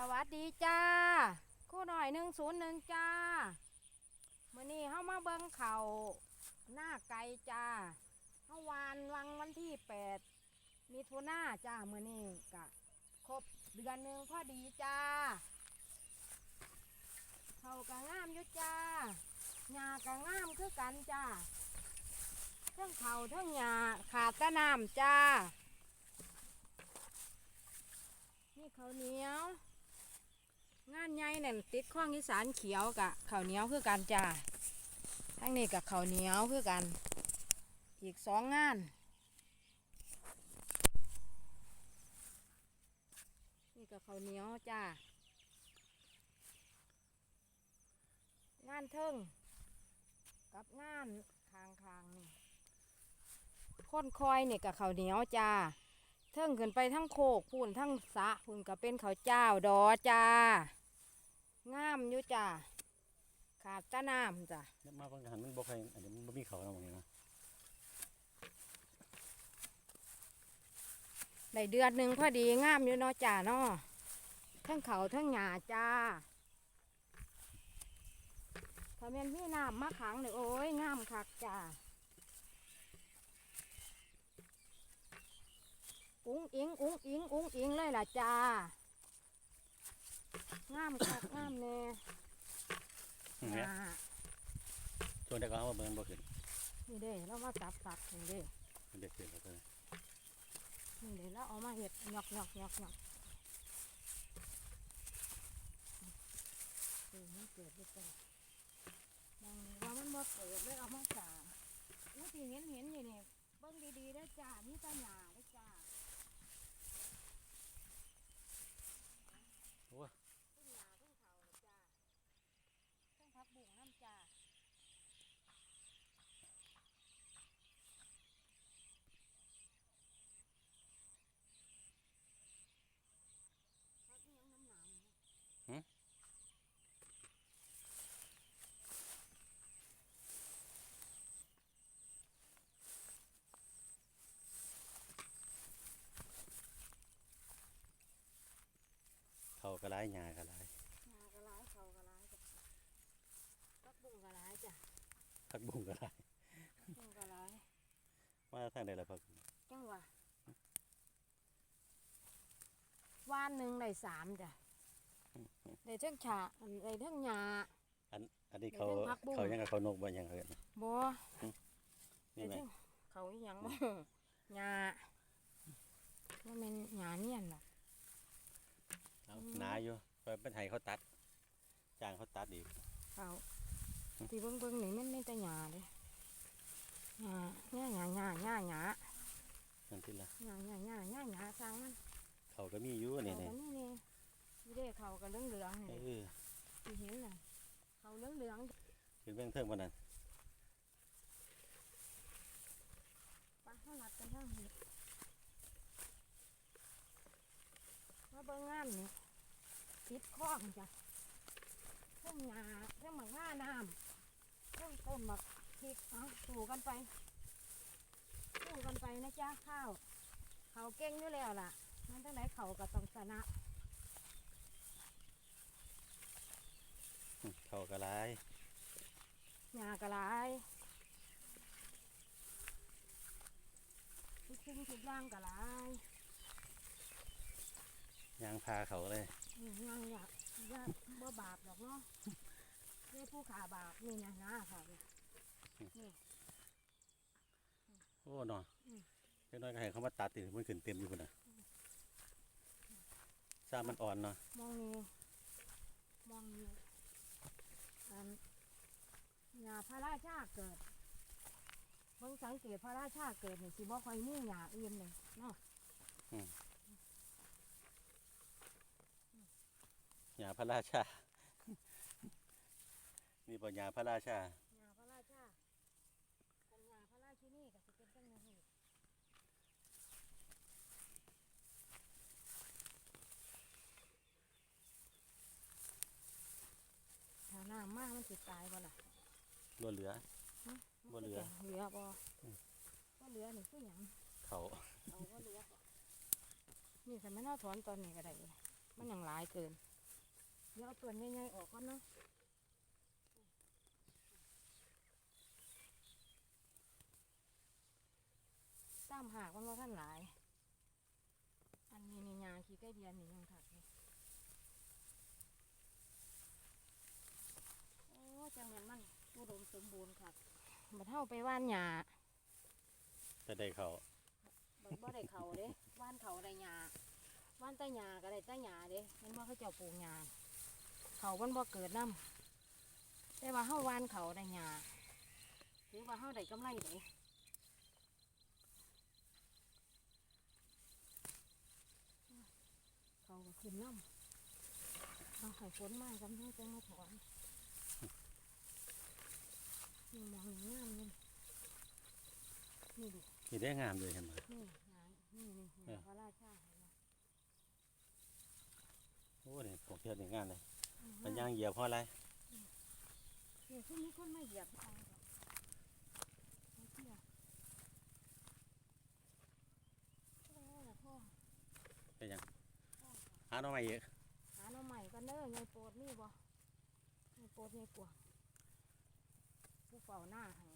สวัสดีจ้าคู่หน่อยหนึ่งศูนย์หนึ่งจ้ามื่อนี้เฮามาเบิ่งเขาหน้าไก่จ้าเฮาวานวังวันที่แปดมิถุนาจ้ามื่อนี้กะครบเดือนหนึ่งพอดีจ้าเขากะงามยู่จ้าหญ้ากะงามคือกันจ้าเทั้งเขาเทั้งหญ้าขาดต่น้ำจ้านี่เขาเหนียว งานใหญ่เนี่ยติดข้องอีสานเขียวกับข้าวเหนียวคือกันจ้าทั้งนี้กับข้าวเหนียวคือกัน อีกสองงานนี่กับข้าวเหนียวจ้างานเทิงกับงานคางคางนี่ค้นคอยนี่กับข้าวเหนียวจ้าเทิงขึ้นไปทั้งโคกพูนทั้งสะพูนก็เป็นเขาวเจ้าดอจ้า งามอยู่จ้าขาดแตะน้ำจ้ะเนี่ยมาบางหันมันบ่ใครอันนี้มันบ่มีเขาแล้วมองเห็นนะได้เดือนหนึ่งพอดีงามอยู่เนาะจ้าเนาะทั้งเขาทั้งหญ้าจ้าถ้าแม่นพี่น้ำมาขังเลยโอ้ยงามคักจ้าอุ้งอิงอุ้งอิงอุ้งอิงเลยล่ะจ้า งามคักงามแน่เนี่ยอ่าส่วนเด็กก็เอามาเบิ่งบ่ขึ้นนี่เด้เรามาจับฝักนี่เด้มันเด็กขึ้นแล้วก็นี่เด้เราเอามาเห็ดหยอกหยอกหยอกหยอกเออมันเกิดด้วยกันบางว่ามันบ่เกิดเลยเอามาสางอู้ที่เห็นเห็นนี่นี่เบิ่งดีๆได้อจ้ามีแตาหยาได้อจ้า โอ้ ต้นหยาต้นเขาเลยจ้าต้นพักบุ้งน้ำจ้าพักอิหยังน้ำหนามเนี่ย เขา ก็หลายหญ้าก็หลายหญ้ากระไรเขากระไรจ้ะพักบุ้งกระไรจ้ะผักบุ้งก็หลายบุ้งกระไรมาทางใดล่ะผักจังหวะวานหนึ่งได้สามจ้ะได้เทั้งฉาได้เทั้งหญ้าอันอันนี้เขาเดี๋ยวเพิ่งพักบุ้งเขายังกับเขานกบ่ยังเอิ้นบ่นี่แม่เดี๋ยวเขาอีหยังบ่หญ้าว่าแมันหญ้าเนียนหรอก เอาหนาอยู่เพราะเป็นไห้เขาตัดจ้างเขาตัดอีกเขาที่เบิ่งเบิ่งนี่มันไม่แต่หญ้าเด้หญ้าหญ้าหญ้าหญ้าหญ้าหญ้านั่นที่ละหญ้าหญ้าหญ้าหญ้าหญ้าสร้างมันเขาก็มีอยู่นี่เขานี่ก็นี่นี่นี่เด้เขาก็เหลืองเหลืองๆเอนี่อที่เห็นน่ะเขาเหลืองเหลืองขึ้นเบื้องเทิงบ่นั่นๆไปเขาหลัดกันทางนี้ มาเบิ่งงานนี่ติดคล้องจ้ะเพิ่งหญ้าเพิ่งหมักง่าน้ำเพิ่งต้นหมักพริกเอาสู่กันไปสู่กันไปนะจ๊ะข้าว เขาเก่งอยู่แล้วล่ะ มันตั้งไหนเขาก็ต้องชนะอืมเขาก็หลายหญ้ากระไรทุกสิ่งทุกอย่างกระไร ยางพาเขาเลยอืมยังอยากอยากบ่บาปหรอกเนาะเรียกผู้ขาบาปนี่นะนะค่ะเนี่ยนี่โอ้เนาะอืมเล็กน้อยก็ให้เขามาตัดติมันขึ้นเต็มอยู่พุ่นน่ะซ่ามันอ่อนเนาะมองนี่มองนี่อันหญ้าพระราชาเกิดเบิ่งสังเกตพระราชาเกิดนี่สิบ่ค่อยมีหญ้าอื่นเลยเนาะ หญ้าพระราชา นี่บ่หญ้าพระราชาหญ้าพระราชากันหญ้าพระราชินีก็สิเป็นจังนี้ถ้าน้ำมากมันสิตายบ่ล่ะล้วนเหลือบ่เหลือเหลือบ่อืมบ่เหลือนี่คือหยังเขาเอาบ่เหลือบ่นี่สมัยเราถอนตอนนี้ก็ได้มันหยังหลายเกิน เดี๋ยวเอาตัวใหญ่ๆออกก่อนเนาะตามหากมันว่าท่านหลาย อันนี้นี่ยาขี้ไก่เดียนนี่ยังถักนี่โอ้จังแม่นมันอุดมสมบูรณ์ค่ะบัดเฮาไปว่านหญ้าจะได้เขาบ่บ่ได้เขาเด้ว่านเขาได้หญ้าว่านใต้หญ้าก็ได้ใต้หญ้าเด้แมันบ่เขาเจ้าปลูกหญ้า เขามันบ่เกิดน้ำแต่ว่าเฮาว่านเขาได้หญ้าถือว่าเฮาได้กำไรเด้เขาก็ขึ้นน้ำเอาให้ฝนมากันให้จังมาถอนนี่มองนี่งามเลยนี่ดินี่ได้งามเลยเห็นไหมนี่หางนี่นี่เออพระราชาเห็นไหมโอ้เนี่ยผมเทียบนี่งามเลยอื มันย่างเหยียบเพราะอะไรเนี่ยคือมีคนมาเหยียบเอาแบบเอาเที่ยวโอ้ยพ่อเป็นหยังหาหน่อไม้อีกหาหน่อใหม่กันเด้อยายโปรดนี่บ่ยายโปรดยายกวางผู้เฝ้าหน้าให้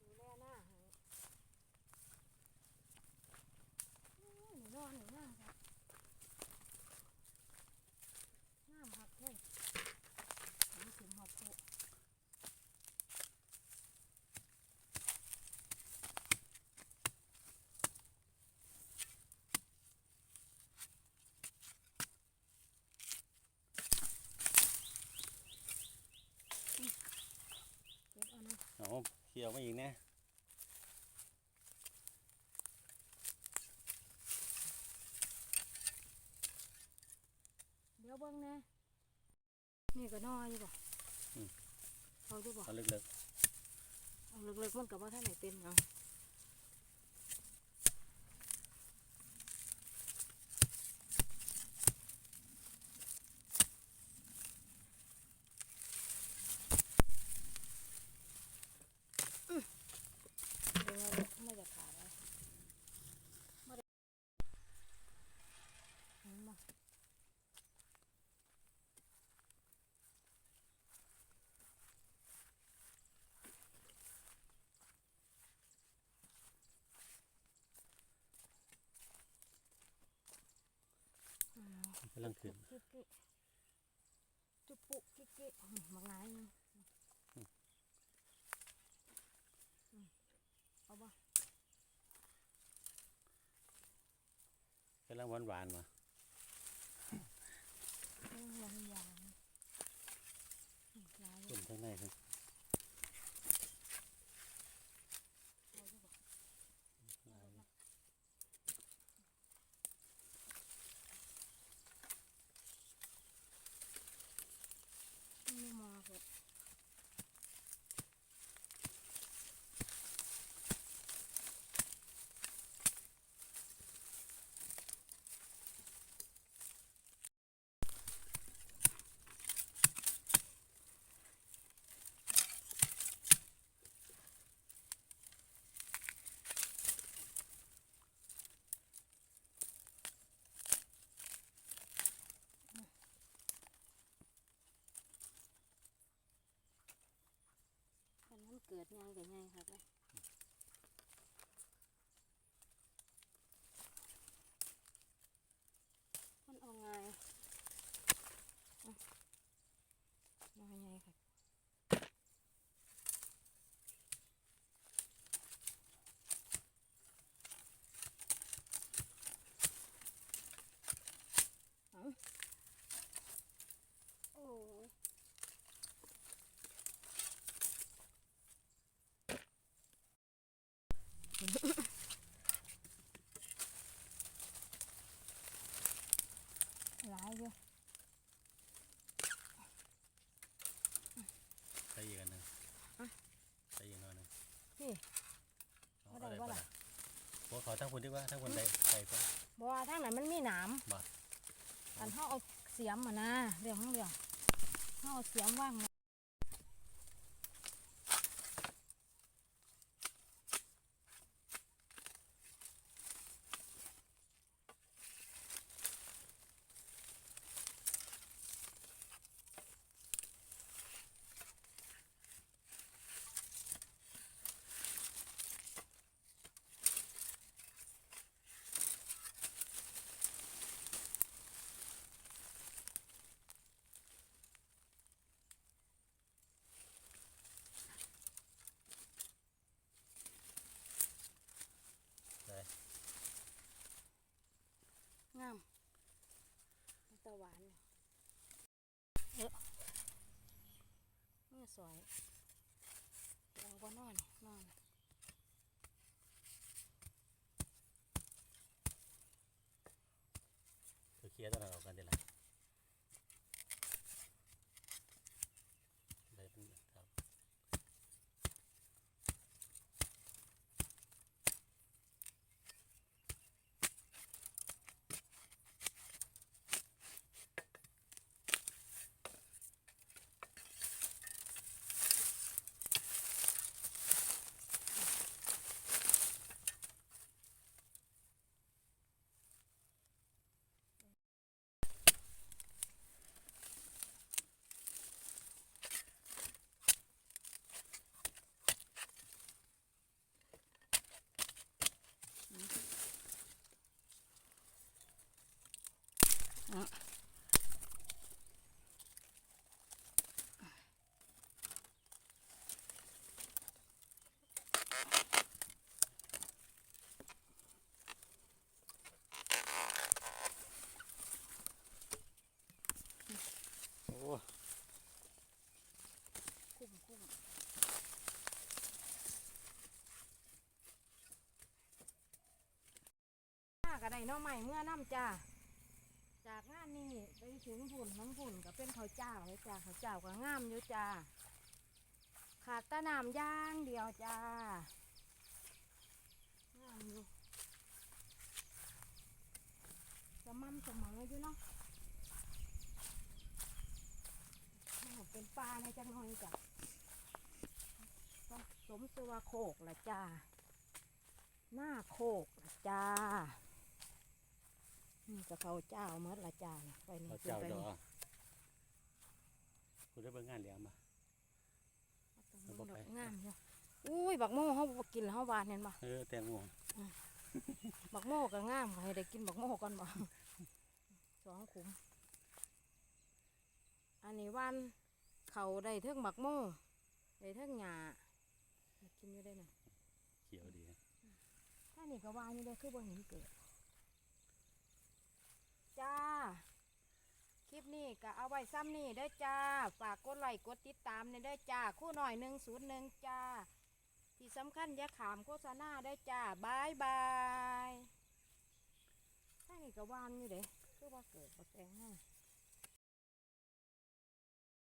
ดูแลหน้าให้โอ้ยหนูนอนหนูงามครับงามหักเท่อันนี้ถึงหอดโพ เก็บเอานะ เอา เขี่ยวมาอีกเนี่ยเดี๋ยวเบิ่งแหน่นี่ก็นออยู่บ่เอาอยู่บ่เอาลึกเอาเล็กๆมันกับว่าท่านไหนเป็นเอาอื้อเดี๋ยวเราไม่จะขาดแล้วไม่ได้เห็นบ่ อืม ๆ กำลังขึ้นกิ๊กกิ๊กจุบปุกกิ๊กกิ๊กอืมมักน้ายนึงอืมเอาบ่กำลังหวานหวานๆมาเออวางยางอืมน้ายขึ้นข้างในครับ เอาอยู่บ่ไม่มาเถอะคั นมันเกิดไงกับไงครับเลยมันเอาไงอะเอาไงครับเอาโอ้ย หลายอยู่ ใส่อีกอันหนึง อะ ใส่อีกหน่อยหนึง นี่ เอา บ่ได้ เอา บ่ล่ะ โอ้ ขอทั้งคนดีกว่าทั้งคนใดใส่ก่อนบ่ว่าทางนั้นมันมีหนามบ่ อันเฮาเอาเสียมมานะเรื่องของเรื่องเฮาเอาเสียมว่างนะ สวยยังบ่นอนนอน คือเคลียร์ตัวนั้นออกกันได้ละได้เป็นครับ โอ้ คุ้มคุ้มข้าก็ ได้น้อใหม่เมื่อน้ำจ้าจากงานนี้ไปถึงผุ่นน้ำผุ่นก็เป็นข้าวเจ้าเลยจ้าข้าวเจ้าก็งามอยู่จ้าขาดตะนามย่างเดียวจ้างามอยู่สม่ำเสมออยู่เนาะเป็นปลาในจังหอยจ้ะสมตัวโคกละจ้าหน้าโคกละจ้า กะเพราเจ้าเมื่อละจ้าไปนี่เขาขึ้นเจ้าไปเจ้านี่อะคุณได้เบิ่งงานเลี้ยงมา เอาเอาดบ่อกไปงามอยู่อุ้ยบักโม่เขาบ่กินแล้วเขาหวานเห็นบ่เออแตงโมบักโม่ก็งามให้ได้กินบักโม่ก่อนบ่ สองขุม อันนี้วันเขาได้เทิงบักโม่ได้เทิงหญ้ากินอยู่ได้น่ะเขียวดีถ้านี่ก็วานอยู่ได้คือบ่เห็นเกิด จ้า คลิป นี้ก็เอาไว้ซ้ำนี่เด้อจ้า ฝากกดไลค์กดติดตามเนี่ยเด้อจ้า คู่หน่อยหนึ่งศูนย์หนึ่งจ้า ที่สำคัญอย่าขามโฆษณาเด้อจ้าบายบายถ้านี่ก็วานอยู่เด้คือว่าเกิดบ่แต่งนั่น